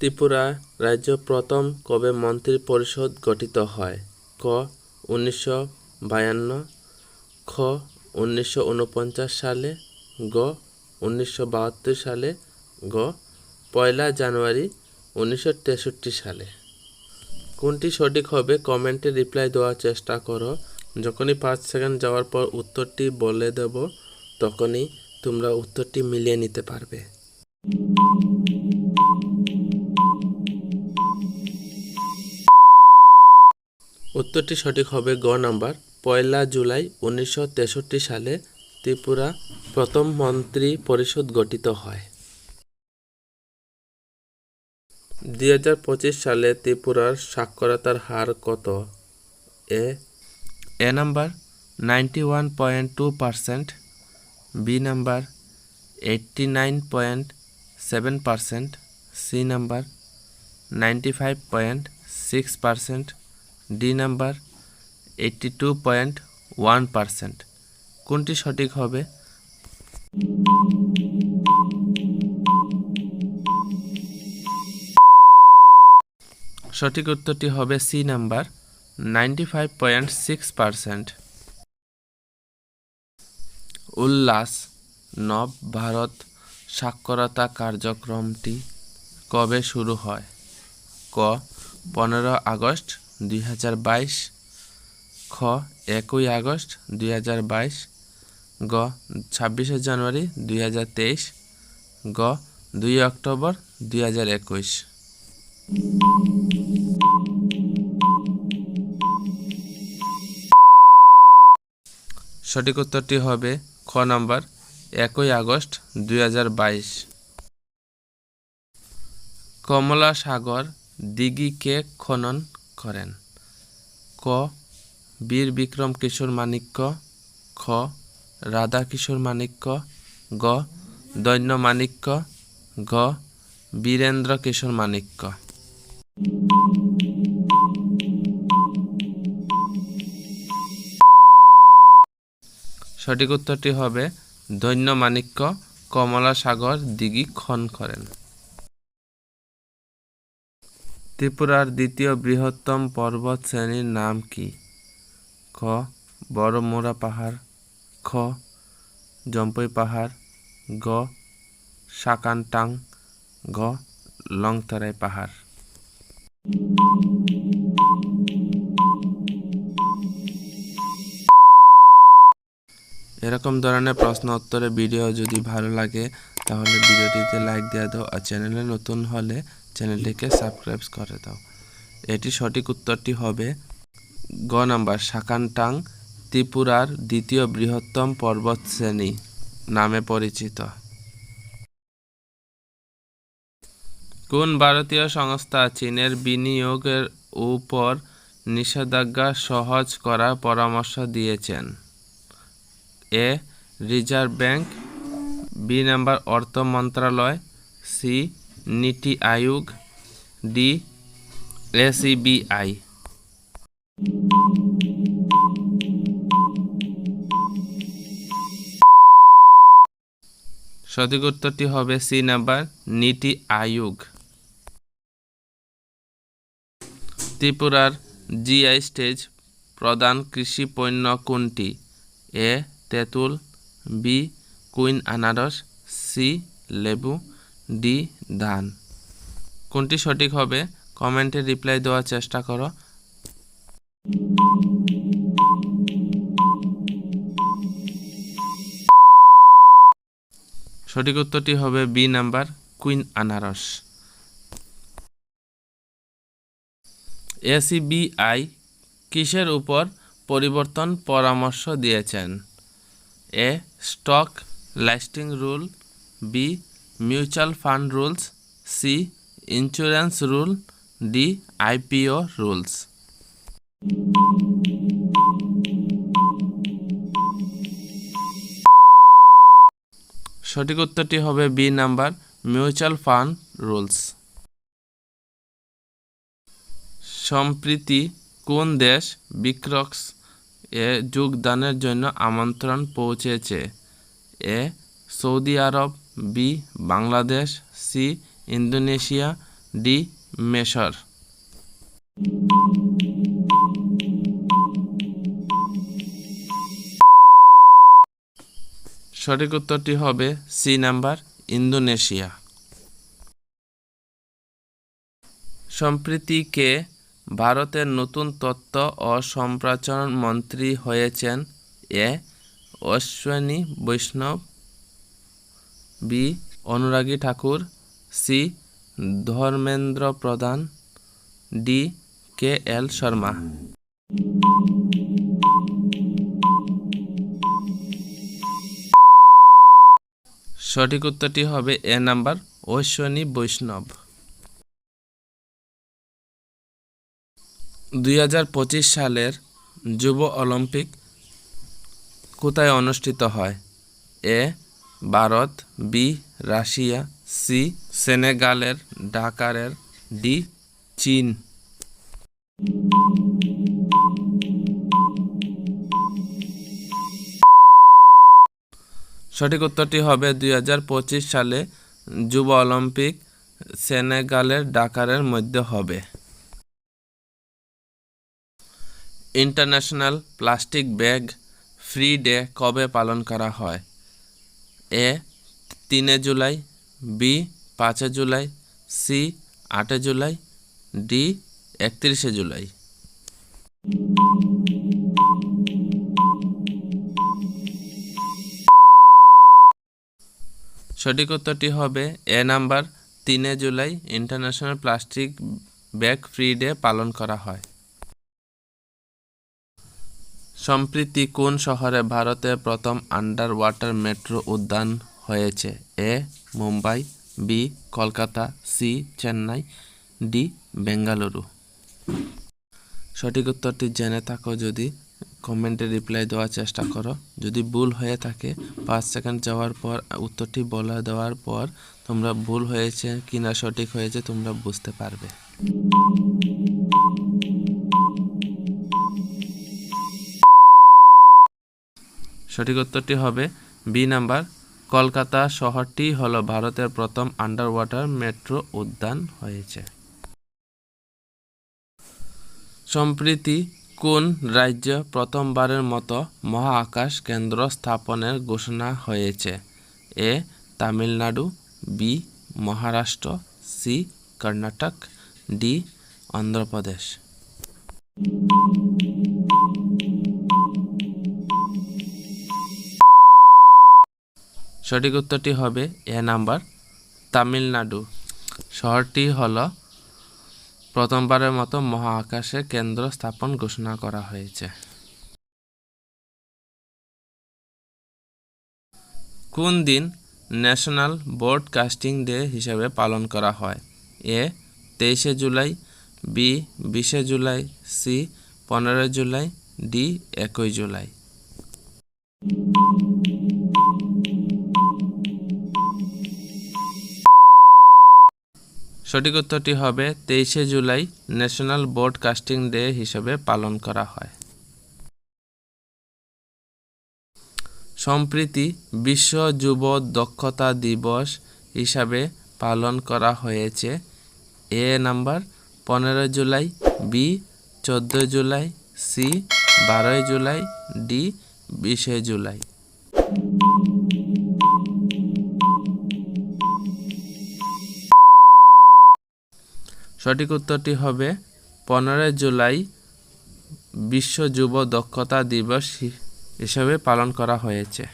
ত্রিপুরা রাজ্য প্রথম কবে মন্ত্রী পরিষদ গঠিত হয়? ক, উনিশশো বায়ান্ন, খ, উনিশশো উনপঞ্চাশ সালে, গ, উনিশশো বাহাত্তর সালে, গ, পয়লা জানুয়ারি, উনিশশো তেষট্টি সালে। কোনটি সঠিক হবে কমেন্টে রিপ্লাই দেওয়ার চেষ্টা করো। যখনই পাঁচ সেকেন্ড যাওয়ার পর উত্তরটি বলে দেব, তখনই তোমরা উত্তরটি মিলিয়ে নিতে পারবে। উত্তরটি সঠিক হবে গ নাম্বার। পয়লা জুলাই উনিশশো তেষট্টি সালে ত্রিপুরা প্রথম মন্ত্রী পরিষদ গঠিত হয়। দুই হাজার পঁচিশ সালে ত্রিপুরার সাক্ষরতার হার কত? A A number ninety one point two B number eighty nine point C number ninety five point D number eighty two point one percent কোনটি সঠিক হবে? সঠিক উত্তরটি হবে C number ninety five point six percent উল্লাস, নব ভারত সাক্ষরতা কার্যক্রমটি কবে শুরু হয়? ক, পনেরো আগস্ট দুই হাজার বাইশ, খ, একই আগস্ট দুই হাজার বাইশ, গ, ছাব্বিশে জানুয়ারি দুই হাজার তেইশ, গ, দুই অক্টোবর দুই হাজার একুশ। সঠিক উত্তরটি হবে খ নাম্বার, একই আগস্ট দুই হাজার বাইশ। কমলা সাগর দিঘিকে খনন করেন। ক, বীর বিক্রম কিশোর মাণিক্য। খ, রাধা কিশোর মাণিক্য। গ, দৈন্য মাণিক্য। ঘ, বীরেন্দ্র কিশোর মাণিক্য। সঠিক উত্তরটি হবে দৈন্য মাণিক্য। কমলা সাগর দিঘি খন করেন। ত্রিপুরার দ্বিতীয় বৃহত্তম পর্বত শ্রেণির নাম কি? খ. বড়মোড়া পাহাড়। খ. জম্পই পাহাড়। গ. সাকানটাং গ. লংতরাই পাহাড়। এরকম ধরনের প্রশ্ন উত্তরের ভিডিও যদি ভালো লাগে, তাহলে ভিডিওটিতে লাইক দিয়ে দাও আর চ্যানেলে নতুন হলে চ্যানেলটিকে সাবস্ক্রাইব করে দাও। এটি সঠিক উত্তরটি হবে গ নাম্বার সাকানটাং ত্রিপুরার দ্বিতীয় বৃহত্তম পর্বত শ্রেণি নামে পরিচিত। কোন ভারতীয় সংস্থা চীনের বিনিয়োগের উপর নিষেধাজ্ঞা সহজ করার পরামর্শ দিয়েছেন? A, reserve bank, B number, অর্থ মন্ত্রণালয় সি নীতি আয়োগ ডি এসিবিআই সঠিক উত্তরটি হবে সি নাম্বার নীতি আয়োগ। ত্রিপুরার জিআই স্টেজ প্রধান কৃষি পণ্য কোনটি? এ, তেঁতুল, বি, কুইন আনারস, সি, লেবু, ডি ধান কোনটি সঠিক হবে? কমেন্টে রিপ্লাই দেওয়ার চেষ্টা করো। সঠিক উত্তরটি হবে বি নাম্বার, কুইন আনারস। এসিবিআই কিসের উপর পরিবর্তন পরামর্শ দিয়েছেন? A, stock listing rule, B mutual fund rules, C, insurance rule, D, IPO rules. সঠিক উত্তরটি হবে B number, mutual fund rules. সম্প্রীতি কোন দেশ বিক্রক্স এ যোগদানের জন্য আমন্ত্রণ পৌঁছেছে? A, Saudi Arab B Bangladesh C Indonesia D মেশর সঠিক উত্তরটি হবে সি নাম্বার, ইন্দোনেশিয়া। সম্প্রীতিকে ভারতের নতুন তথ্য ও সম্প্রচার মন্ত্রী হয়েছেন এ অশ্বিনী বৈষ্ণব বি, অনুরাগী ঠাকুর, সি ধর্মেন্দ্র প্রধান ডি, কে এল শর্মা। সঠিক উত্তরটি হবে এ নাম্বার, অশ্বিনী বৈষ্ণব। দুই হাজার পঁচিশ সালের যুব অলিম্পিক কোথায় অনুষ্ঠিত হয়? A Bharat B Russia C সেনেগালের ডাকারের ডি চীন। সঠিক উত্তরটি হবে দুই হাজার পঁচিশ সালে যুব অলিম্পিক সেনেগালের ডাকারের মধ্যে হবে। International plastic bag free day কবে পালন করা হয়? এ, তিনে জুলাই, বি, পাঁচে জুলাই, সি, আটে জুলাই, ডি, একত্রিশে জুলাই। সঠিক উত্তরটি হবে এ নাম্বার, তিনে July international plastic bag free day পালন করা হয়। সম্প্রতি কোন শহরে ভারতের প্রথম আন্ডার ওয়াটার মেট্রো উদ্যান হয়েছে? A, Mumbai, B, Kolkata, C, Chennai, D, Bengaluru? সঠিক উত্তরটি জেনে থাকো, যদি কমেন্টে রিপ্লাই দেওয়ার চেষ্টা করো। যদি ভুল হয়ে থাকে, পাঁচ সেকেন্ড যাওয়ার পর উত্তরটি বলে দেওয়ার পর তোমরা ভুল হয়েছে কি না সঠিক হয়েছে তোমরা বুঝতে পারবে। সঠিক উত্তরটি হবে বি নাম্বার। কলকাতা শহরটি হলো ভারতের প্রথম আন্ডার ওয়াটার মেট্রো উদ্যান হয়েছে। সম্প্রতি কোন রাজ্য প্রথমবারের মতো মহাকাশ কেন্দ্র স্থাপনের ঘোষণা হয়েছে? A Tamil Nadu, B Maharashtra, C Karnataka, D Andhra Pradesh. সঠিক উত্তরটি হবে এ নাম্বার, তামিলনাড়ু। শহরটি হল প্রথমবারের মতো মহাকাশে কেন্দ্র স্থাপন ঘোষণা করা হয়েছে। কোন দিন ন্যাশনাল ব্রডকাস্টিং ডে হিসেবে পালন করা হয়? এ, তেইশে জুলাই, বি, বিশে জুলাই, সি, পনেরোই জুলাই, ডি, একই জুলাই। সঠিক উত্তরটি হবে তেইশে জুলাই ন্যাশনাল ব্রডকাস্টিং ডে হিসেবে পালন করা হয়। সম্প্রতি বিশ্ব যুব দক্ষতা দিবস হিসাবে পালন করা হয়েছে। এ নাম্বার পনেরো জুলাই, বি চোদ্দ জুলাই, সি বারোই জুলাই, ডি বিশে জুলাই। সঠিক উত্তরটি হবে পনেরোই জুলাই বিশ্ব যুব দক্ষতা দিবস হিসেবে পালন করা হয়েছে।